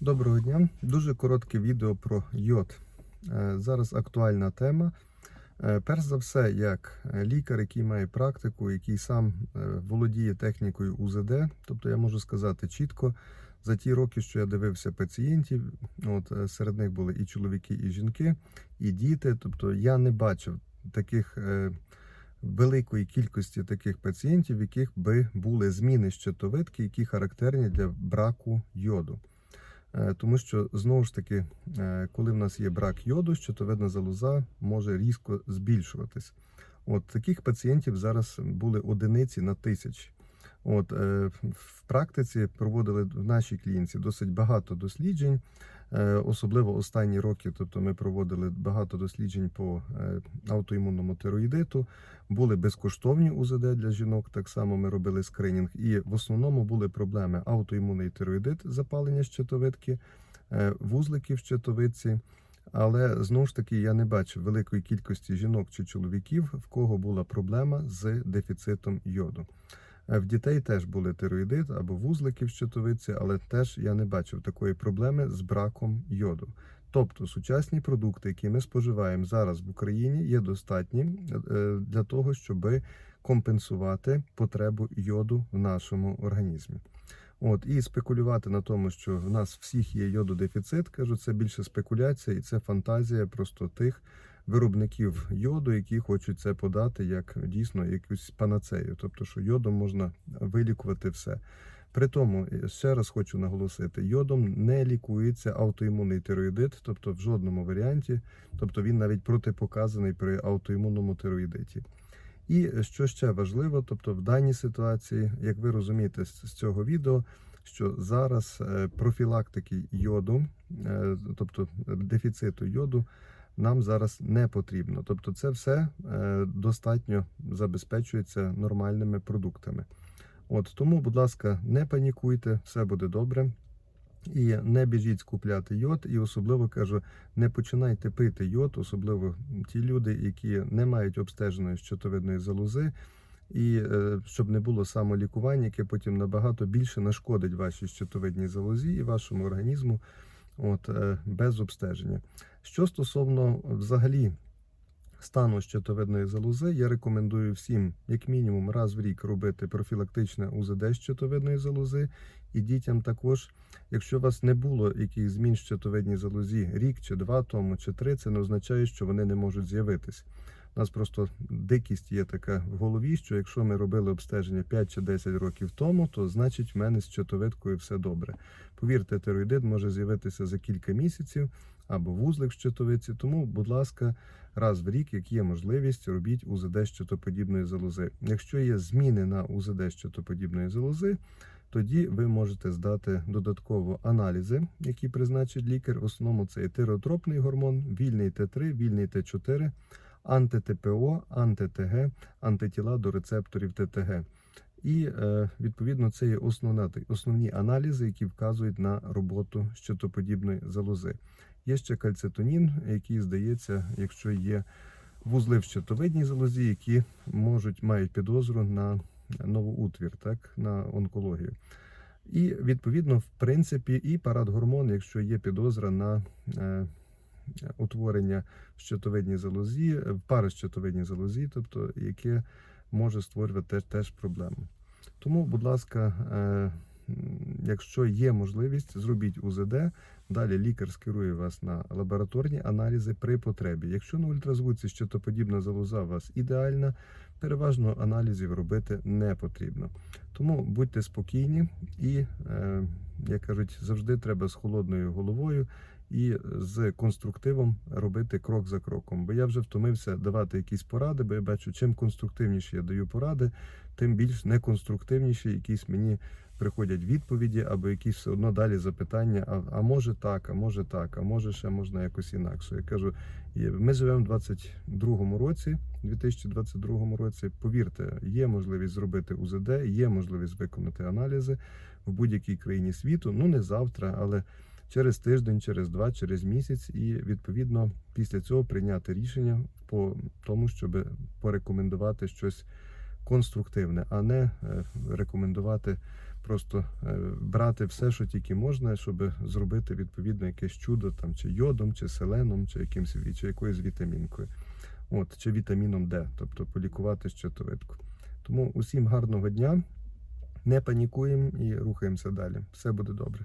Доброго дня. Дуже коротке відео про йод. Е, Зараз актуальна тема. Е, Перш за все, як е, лікар, який має практику, який сам володіє технікою УЗД, тобто я можу сказати чітко, за ті роки, що я дивився пацієнтів, от серед них були і чоловіки, і жінки, і діти. Тобто я не бачив таких великої кількості таких пацієнтів, в яких би були зміни щитовидки, які характерні для браку йоду. Е, Тому що знову ж таки, е, коли в нас є брак йоду, щитовидна залоза може різко збільшуватись. От таких пацієнтів зараз були одиниці на тисячі. От е, в практиці проводили в нашій клініці досить багато досліджень, особливо останні роки. Тобто, ми проводили багато досліджень по е, аутоімунному тироїдиту. Були безкоштовні УЗД для жінок. Так само ми робили скринінг, і в основному були проблеми аутоімунний тироїдит, запалення щитовидки, е, вузлики в щитовидці. Але знову ж таки я не бачив великої кількості жінок чи чоловіків, в кого була проблема з дефіцитом йоду. Е, В дітей теж були тироїдит або вузлики в щитовидці, але теж я не бачив такої проблеми з браком йоду. Тобто сучасні продукти, які ми споживаємо зараз в Україні, є достатні е, для того, щоб компенсувати потребу йоду в нашому організмі. От і спекулювати на тому, що в нас всіх є йододефіцит, кажу, це більше спекуляція і це фантазія просто тих виробників йоду, які хочуть це подати як дійсно якусь панацею, тобто, що йодом можна вилікувати все. При тому, ще раз хочу наголосити, йодом не лікується аутоімунний тироїдит, тобто в жодному варіанті, тобто він навіть протипоказаний при аутоімунному тироїдиті. І що ще важливо, тобто в даній ситуації, як ви розумієте з цього відео, що зараз е, профілактики йоду, е, тобто дефіциту йоду, нам зараз не потрібно. Тобто, це все е, достатньо забезпечується нормальними продуктами. От тому, будь ласка, не панікуйте, все буде добре. І не біжіть скупляти йод, і особливо кажу, не починайте пити йод, особливо ті люди, які не мають обстеженої щитовидної залози, і е, щоб не було самолікування, яке потім набагато більше нашкодить вашій щитовидній залозі і вашому організму, от е, без обстеження. Що стосовно взагалі стану щитовидної залози, я рекомендую всім, як мінімум, раз в рік робити профілактичне УЗД щитовидної залози, і дітям також. Якщо у вас не було якихось змін в щитовидній залозі рік чи два тому, чи три, це не означає, що вони не можуть з'явитись. У нас просто дикість є така в голові, що якщо ми робили обстеження 5 чи 10 років тому, то значить в мене з щитовидкою все добре. Повірте, тироїдит може з'явитися за кілька місяців або вузлик в щитовидці. Тому, будь ласка, раз в рік, як є можливість, робіть УЗД щитоподібної залози. Якщо є зміни на УЗД щитоподібної залози, тоді ви можете здати додатково аналізи, які призначить лікар. В основному це є тиротропний гормон, вільний Т3, вільний Т4, анти-ТПО, анти-ТГ, антитіла до рецепторів ТТГ. І е, відповідно це є основна, основні аналізи, які вказують на роботу щитоподібної залози. Є ще кальцитонін, який здається, якщо є вузли в щитовидній залозі, які можуть мають підозру на новоутвір, так на онкологію. І відповідно, в принципі, і парадгормон, якщо є підозра на е, утворення в щитовидній залозі, в паращитовидній залозі, тобто яке може створювати теж, теж проблему. Тому, будь ласка, е, якщо є можливість, зробіть УЗД. Далі лікар скерує вас на лабораторні аналізи при потребі. Якщо на ультразвуці щитоподібна залоза у вас ідеальна, переважно аналізів робити не потрібно. Тому будьте спокійні і, е, як кажуть, завжди треба з холодною головою і з конструктивом робити крок за кроком. Бо я вже втомився давати якісь поради, бо я бачу, чим конструктивніше я даю поради, тим більш неконструктивніші якісь мені приходять відповіді або якісь все одно далі запитання. А, а може так, а може так, а може ще можна якось інакше. Я кажу, ми живемо в 22-му році, 2022 році. Повірте, є можливість зробити УЗД, є можливість виконати аналізи в будь-якій країні світу. Ну не завтра, але через тиждень, через два, через місяць, і відповідно після цього прийняти рішення по тому, щоб порекомендувати щось конструктивне, а не е, рекомендувати просто е, брати все, що тільки можна, щоб зробити відповідно якесь чудо, там чи йодом, чи селеном, чи якимсь чи якоюсь вітамінкою. От, чи вітаміном Д, тобто полікувати щитовидку. Тому усім гарного дня, не панікуємо і рухаємося далі. Все буде добре.